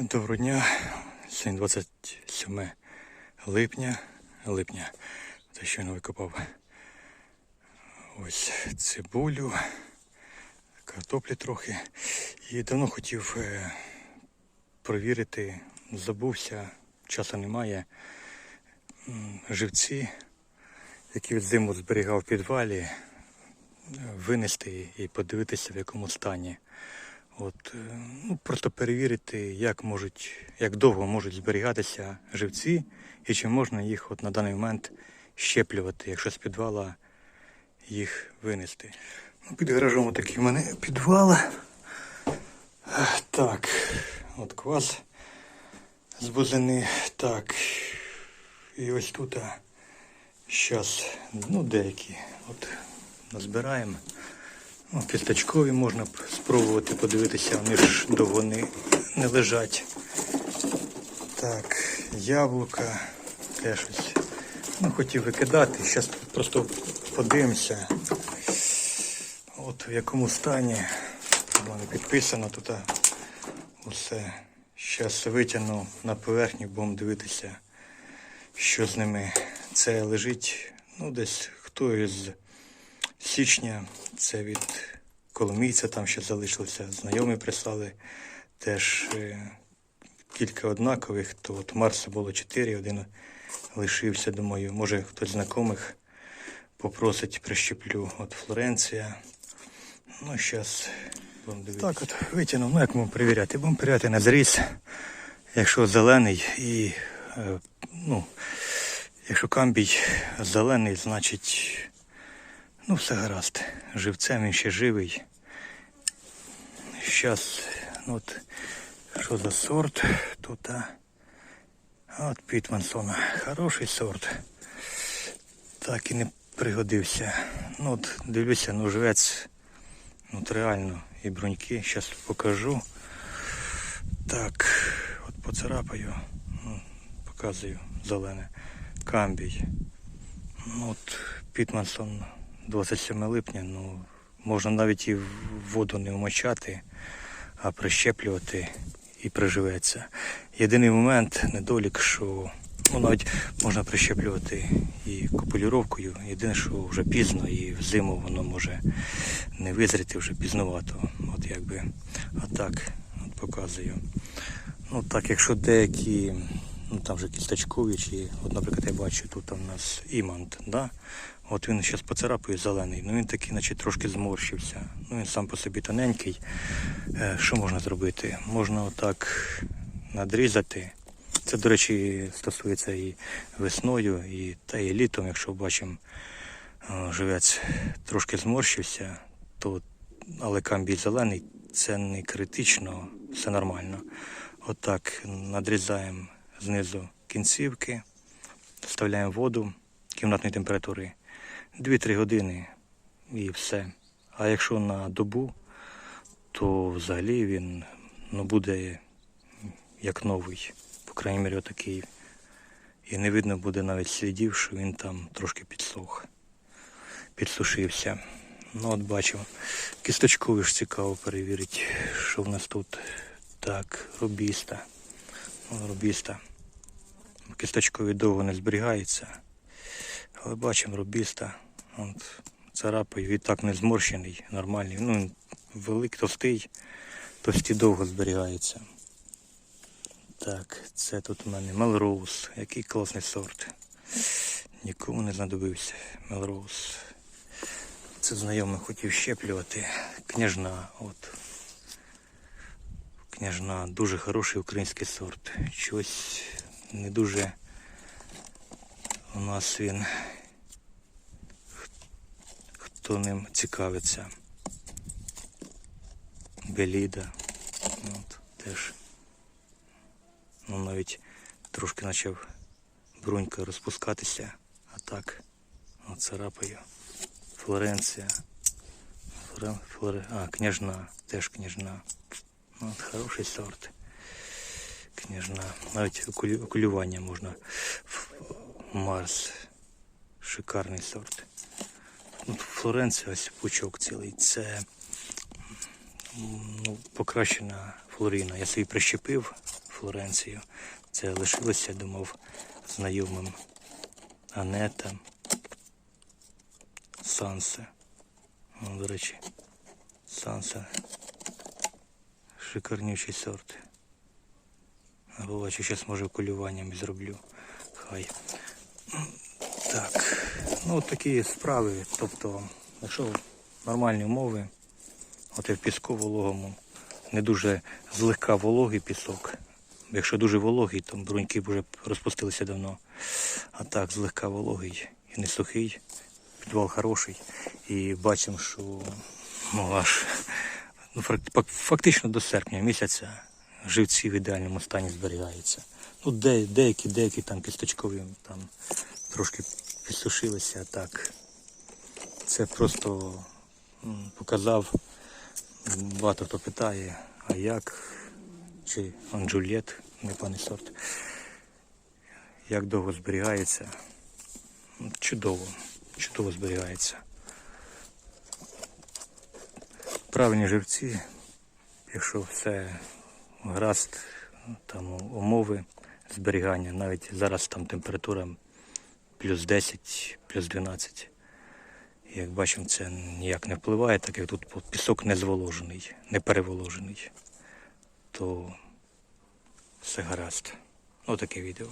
Доброго дня. Сьогодні 27 липня. Липня. Це щойно викопав ось цибулю, картоплі трохи. І давно хотів е, провірити, забувся, часу немає. Живці, які від зиму зберігав в підвалі, винести і подивитися, в якому стані. От, е, ну, просто перевірити, як можуть, як довго можуть зберігатися живці і чи можна їх от на даний момент щеплювати, якщо з підвала їх винести. Ну, під гаражом такий в мене підвал. Е, Так, от квас з бузини. Так. І ось тут зараз, ну, деякі. От назбираємо. Ну, Кісточкові можна спробувати подивитися, вони ж довго не, не лежать. Так, яблука теж ось. Ну, хотів викидати. Зараз просто подивимося. От в якому стані. Воно підписано тут усе. Зараз витягну на поверхню, будемо дивитися, що з ними. Це лежить, ну, десь хто із січня. Це від коломійця там ще залишилося. Знайомі прислали теж е, кілька однакових. То от Марса було чотири, один лишився. Думаю, може хтось знайомих попросить, прищеплю. От Флоренція. Ну, зараз будемо дивитися. Так, от витягнув, ну як можемо перевіряти? Будемо перевіряти на зріз. Якщо зелений і е, ну, якщо камбій зелений, значить Ну, все гаразд. Живцем він ще живий. Зараз, ну от, що за сорт тут? А? От Пітмансона. Хороший сорт. Так і не пригодився. Ну от дивлюся, ну живець, ну реально і бруньки. Зараз покажу. Так, от поцарапаю, ну, показую зелене. Камбій. Ну от Пітмансон 27 липня, ну, можна навіть і воду не вмочати, а прищеплювати і приживеться. Єдиний момент, недолік, що ну, навіть можна прищеплювати і копулюровкою. Єдине, що вже пізно і в зиму воно може не визріти вже пізнувато. От якби. А так, от показую. Ну так, якщо деякі, ну там вже кісточкові, чи, от, наприклад, я бачу, тут у нас імант, да? От він зараз поцарапує зелений, ну він такий, наче трошки зморщився. Ну він сам по собі тоненький. Е, Що можна зробити? Можна отак надрізати. Це, до речі, стосується і весною, і та і літом, якщо бачимо, е, живець трошки зморщився, то але камбій зелений, це не критично, все нормально. Отак надрізаємо знизу кінцівки, вставляємо воду кімнатної температури 2-3 години і все. А якщо на добу, то взагалі він ну, буде як новий. По крайній мірі, отакий. І не видно буде навіть слідів, що він там трошки підсох, підсушився. Ну от бачимо. Кісточкові ж цікаво перевірити, що в нас тут. Так, робіста. О, Робіста. Кісточкові довго не зберігається. Але бачимо робіста. От, царапаю, і так не зморщений, нормальний. Ну, він великий, товстий, товсті довго зберігається. Так, це тут у мене Мелроуз. Який класний сорт. Нікому не знадобився. Мелроуз. Це знайомий хотів щеплювати. Княжна. От. Княжна дуже хороший український сорт. Щось не дуже у нас він хто ним цікавиться. Беліда. От, теж. Ну навіть трошки почав брунька розпускатися, а так от царапаю. Флоренція. Флоре, флоре, а, княжна, теж княжна. Ну, От, хороший сорт. Княжна. Навіть окулювання можна. Марс. Шикарний сорт. От Флоренція, ось пучок цілий. Це ну, покращена флорина. Я собі прищепив Флоренцію. Це лишилося, думав, знайомим Анета, Сансе. До речі, Сансе. Шикарнючий сорт. Побачу, зараз може кулюванням зроблю. Хай. Так, ну от такі справи. Тобто, якщо нормальні умови, от і в піску вологому, не дуже злегка вологий пісок. Якщо дуже вологий, то бруньки вже розпустилися давно. А так, злегка вологий і не сухий, підвал хороший. І бачимо, що ну, аж ну, фак- фак- фактично до серпня місяця живці в ідеальному стані зберігаються. Ну, де, деякі, деякі там кісточкові там трошки підсушилися, так. Це просто показав. Багато хто питає, а як? Чи анджулет, непаний сорт. Як довго зберігається? Чудово, чудово зберігається. Правильні живці, якщо все гаразд, там умови зберігання, навіть зараз там температура плюс 10, плюс 12. Як бачимо, це ніяк не впливає, так як тут пісок не зволожений, не переволожений, то все гаразд. Отаке відео.